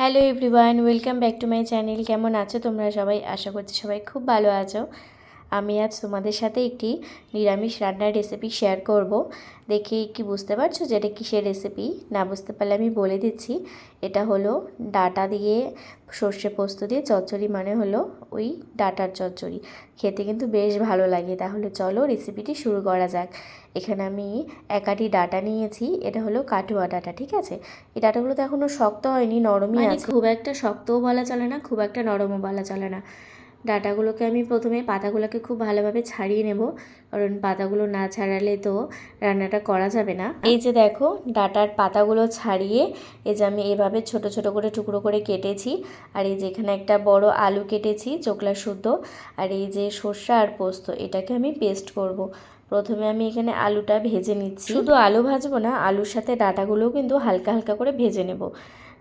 Hello everyone, welcome back to my channel. কেমন আছো তোমরা সবাই? আশা করছি সবাই খুব ভালো আছো। আমি আজ তোমাদের সাথে একটি নিরামিষ রান্নার রেসিপি শেয়ার করব। দেখে কি বুঝতে পারছ যে এটা কিসের রেসিপি না বুঝতে পারলে আমি বলে দিচ্ছি। এটা হলো ডাটা দিয়ে সর্ষে পোস্ত দিয়ে চচ্চড়ি মানে হলো ওই ডাটার চচ্চড়ি। খেতে কিন্তু বেশ ভালো লাগে। তাহলে চলো রেসিপিটি শুরু করা যাক। এখানে আমি একাটি ডাটা নিয়েছি এটা হলো কাটুয়া ডাটা ঠিক আছে? এই ডাটাগুলো তো এখনও শক্ত হয়নি নরমই আছে। খুব একটা শক্তও বলা চলে না খুব একটা নরমও বলা চলে না। ডাটাগুলোকে আমি প্রথমে পাতাগুলোকে খুব ভালোভাবে ছাড়িয়ে নেব কারণ পাতাগুলো না ছাড়ালে তো রান্নাটা করা যাবে না। এই যে দেখো ডাটার পাতাগুলো ছাড়িয়ে এই যে আমি এভাবে ছোট ছোট করে টুকরো করে কেটেছি আর এই যে এখানে একটা বড় আলু কেটেছি চোকলা শুদ্ধ আর এই যে সর্ষে আর পোস্ত এটাকে আমি পেস্ট করব। প্রথমে আমি এখানে আলুটা ভেজে নিচ্ছি। শুধু আলু ভাজবো না, আলুর সাথে ডাটাগুলোও কিন্তু হালকা হালকা করে ভেজে নেব।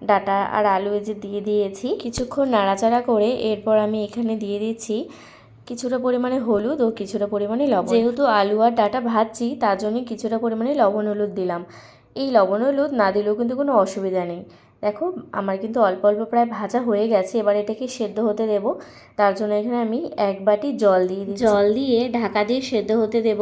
ডাটা আর আলু যে দিয়ে দিয়েছি, কিছুক্ষণ নাড়াচাড়া করে এরপর আমি এখানে দিয়ে দিচ্ছি কিছুটা পরিমাণে হলুদ ও কিছুটা পরিমাণে লবণ। যেহেতু আলু আর ডাটা ভাজছি, তার জন্য কিছুটা পরিমাণে লবণ হলুদ দিলাম। এই লবণ হলুদ না দিলেও কিন্তু কোনো অসুবিধা নেই। দেখো, আমার কিন্তু অল্প অল্প প্রায় ভাজা হয়ে গেছে, এবার এটাকে সেদ্ধ হতে দেব। তার জন্য এখানে আমি এক বাটি জল দিয়ে জল দিয়ে ঢাকা দিয়ে সেদ্ধ হতে দেব।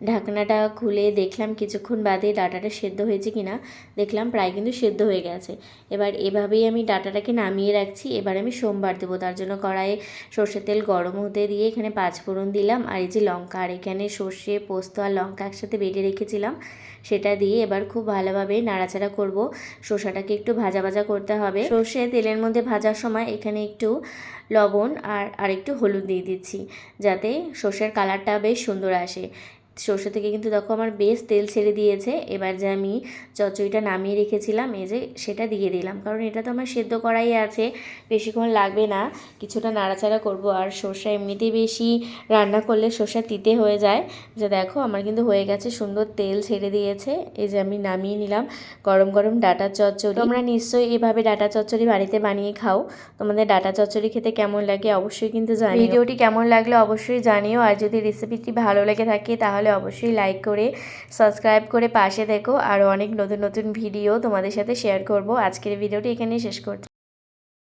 ঢাকনাটা খুলে দেখলাম কিছুক্ষণ বাদে ডাটাটা সেদ্ধ হয়েছে কিনা দেখলাম প্রায় কিন্তু সেদ্ধ হয়ে গেছে। এবার এভাবেই আমি ডাটাটাকে নামিয়ে রাখছি, এবার আমি সোমবার দেবো। তার জন্য কড়াইয়ে সর্ষের তেল গরম হতে দিয়ে এখানে পাঁচ ফোড়ন দিলাম, আর এই যে লঙ্কা, আর এখানে সর্ষে, পোস্ত আর লঙ্কা একসাথে বেটে রেখেছিলাম, সেটা দিয়ে এবার খুব ভালোভাবে নাড়াচাড়া করব। শসাটাকে একটু ভাজা ভাজা করতে হবে। সর্ষে তেলের মধ্যে ভাজার সময় এখানে একটু লবণ আর আরেকটু হলুদ দিয়ে দিচ্ছি, যাতে সর্ষের কালারটা বেশ সুন্দর আসে। সর্ষে থেকে কিন্তু দেখো আমার বেশ তেল ছেড়ে দিয়েছে। এবার যে আমি চচ্চড়িটা নামিয়ে রেখেছিলাম, এই যে সেটা দিয়ে দিলাম। কারণ এটা তো আমার সেদ্ধ করাই আছে, বেশিক্ষণ লাগবে না। কিছুটা নাড়াচাড়া করব। আর সর্ষে এমনিতেই বেশি রান্না করলে সর্ষা তিতে হয়ে যায়। যে দেখো আমার কিন্তু হয়ে গেছে সুন্দর তেল ছেড়ে দিয়েছে। এই যে আমি নামিয়ে নিলাম গরম গরম ডাটা চচ্চড়ি। তোমরা নিশ্চয়ই এভাবে ডাটা চচ্চড়ি বাড়িতে বানিয়ে খাও। তোমাদের ডাটা চচ্চড়ি খেতে কেমন লাগে অবশ্যই কিন্তু জানি ভিডিওটি কেমন লাগলে অবশ্যই জানিও। আর যদি রেসিপিটি ভালো লেগে থাকে তাহলে অবশ্যই লাইক করে সাবস্ক্রাইব করে পাশে দেখো। আর অনেক নতুন নতুন ভিডিও তোমাদের সাথে শেয়ার করব। আজকের ভিডিওটি এখানেই শেষ করছি।